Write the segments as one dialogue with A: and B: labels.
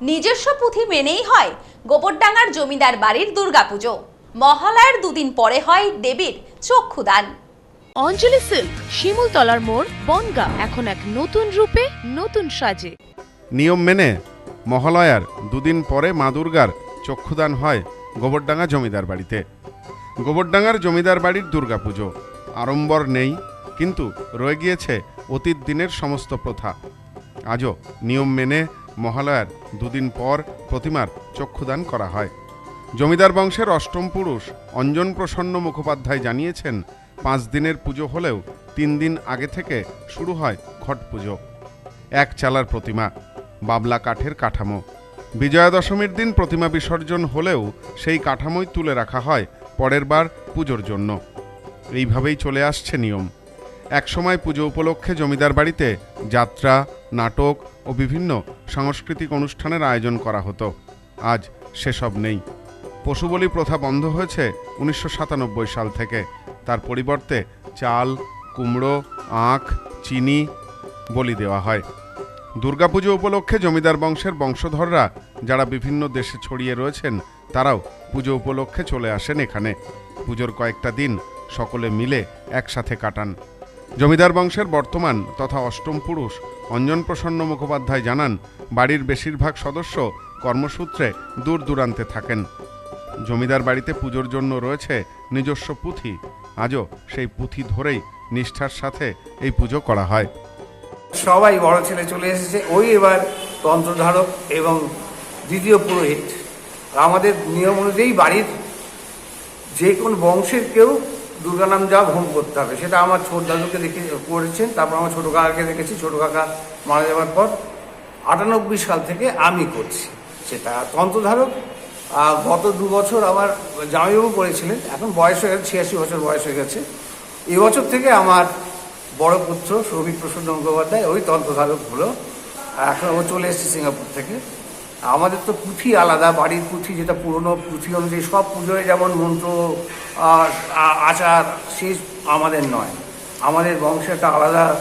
A: নিজস্ব পুঁথি মেনেই হয় গোবরডাঙ্গার জমিদার বাড়ির দুর্গাপুজো। মহালয়ার দুদিন পরে হয় দেবীর চক্ষুদান।
B: অঞ্জলি সিল্ক শিমুলতলার মোড় বনগা এখন এক নতুন রূপে নতুন সাজে।
C: নিয়ম মেনে মহালয়ার দুদিন পরে মা দুর্গার চক্ষুদান হয় গোবরডাঙ্গা জমিদার বাড়িতে। গোবরডাঙ্গার জমিদার বাড়ির দুর্গাপুজো। আড়ম্বর নেই কিন্তু রয়ে গিয়েছে অতীত দিনের সমস্ত প্রথা। আজও নিয়ম মেনে মহালয়ার দুদিন পর প্রতিমার চক্ষুদান করা হয়। জমিদার বংশের অষ্টম পুরুষ অঞ্জন প্রসন্ন মুখোপাধ্যায় জানিয়েছেন, পাঁচ দিনের পুজো হলেও তিন দিন আগে থেকে শুরু হয় ঘট পুজো। এক চালার প্রতিমা, বাবলা কাঠের কাঠামো। বিজয়া দশমীর দিন প্রতিমা বিসর্জন হলেও সেই কাঠামোই তুলে রাখা হয় পরের বার পুজোর জন্য। এইভাবেই চলে আসছে নিয়ম। একসময় পুজো উপলক্ষে জমিদার বাড়িতে যাত্রা নাটক ও বিভিন্ন সাংস্কৃতিক অনুষ্ঠানের আয়োজন করা হতো। আজ সেসব নেই। পশুবলি প্রথা বন্ধ হয়েছে উনিশশো সাতানব্বই সাল থেকে। তার পরিবর্তে চাল, কুমড়ো, আখ, চিনি বলি দেওয়া হয়। দুর্গাপুজো উপলক্ষে জমিদার বংশের বংশধররা যারা বিভিন্ন দেশে ছড়িয়ে রয়েছেন, তারাও পুজো উপলক্ষে চলে আসেন এখানে। পুজোর কয়েকটা দিন সকলে মিলে একসাথে কাটান। জমিদার বংশের বর্তমান তথা অষ্টম পুরুষ অঞ্জন প্রসন্ন মুখোপাধ্যায় জানান, বাড়ির বেশিরভাগ সদস্য কর্মসূত্রে দূর দূরান্তে থাকেন। জমিদার বাড়িতে পুজোর জন্য রয়েছে নিজস্ব পুঁথি। আজও সেই পুঁথি ধরেই নিষ্ঠার সাথে এই পুজো করা হয়।
D: সবাই বড় ছেলে চলে এসেছে। ওই এবার তন্ত্রধারক এবং দ্বিতীয় পুরোহিত। আমাদের নিয়ম অনুযায়ী বাড়ির যে কোন বংশের কেউ দুর্গা নাম যা হোম করতে হবে। সেটা আমার ছোট দাদুকে দেখে করেছেন, তারপর আমার ছোটো কাকাকে দেখেছি। ছোটো কাকা মারা যাওয়ার পর আটানব্বই সাল থেকে আমি করছি সেটা। তন্ত্রধারক গত দু বছর আমার জামাইবাবু করেছিলেন। এখন বয়স হয়ে গেছে, ছিয়াশি বছর বয়স হয়ে গেছে। এবছর থেকে আমার বড় পুত্র সৌভিক প্রসন্ন মুখোপাধ্যায় ওই তন্ত্রধারক হলো এখন ও চলে এসেছে সিঙ্গাপুর থেকে। আমাদের তো পুঁথি আলাদা বাড়ির পুঁথি যেটা পুরনো পুঁথি অনুযায়ী সব পুজোয় যেমন মন্ত্র আচার সেই আমাদের নয়। আমাদের বংশে একটা আলাদা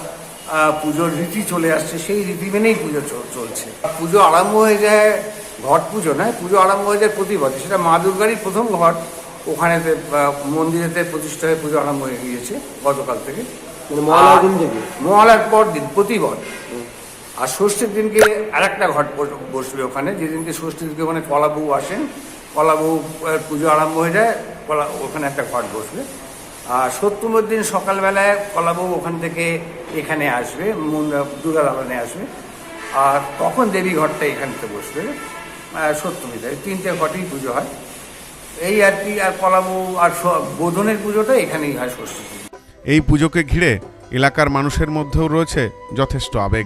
D: পুজোর রীতি চলে আসছে সেই রীতি মেনেই পুজো চল- চলছে। পুজো আরম্ভ হয়ে যায় ঘট পুজো নয় পুজো আরম্ভ হয়ে যায় প্রতি বছর। সেটা মা দুর্গারই প্রথম ঘট। ওখানেতে আহ, মন্দিরেতে প্রতিষ্ঠা হয়ে পুজো আরম্ভ হয়ে গিয়েছে গতকাল থেকে।
E: থেকে?
D: মহালয়ার পর দিন প্রতিবার আর ষষ্ঠীর দিনকে আর একটা ঘট বসবে ওখানে। যেদিনকে ষষ্ঠীর দিনকে ওখানে কলাবউ আসেন। কলাবউ পুজো আরম্ভ হয়ে যায়, কলা, ওখানে একটা ঘট বসবে। আর সপ্তমীর দিন সকালবেলায় কলাবউ ওখান থেকে এখানে আসবে দুর্গা দালানে আসবে। আর তখন দেবী ঘরটা এখানতে বসবে। সপ্তমীতে তিনটে ঘটেই পুজো হয়। এই আর কি, আর কলাবউ আর বোধনের পুজোটা এখানেই হয় ষষ্ঠীর
C: এই পুজোকে ঘিরে এলাকার মানুষের মধ্যেও রয়েছে যথেষ্ট আবেগ।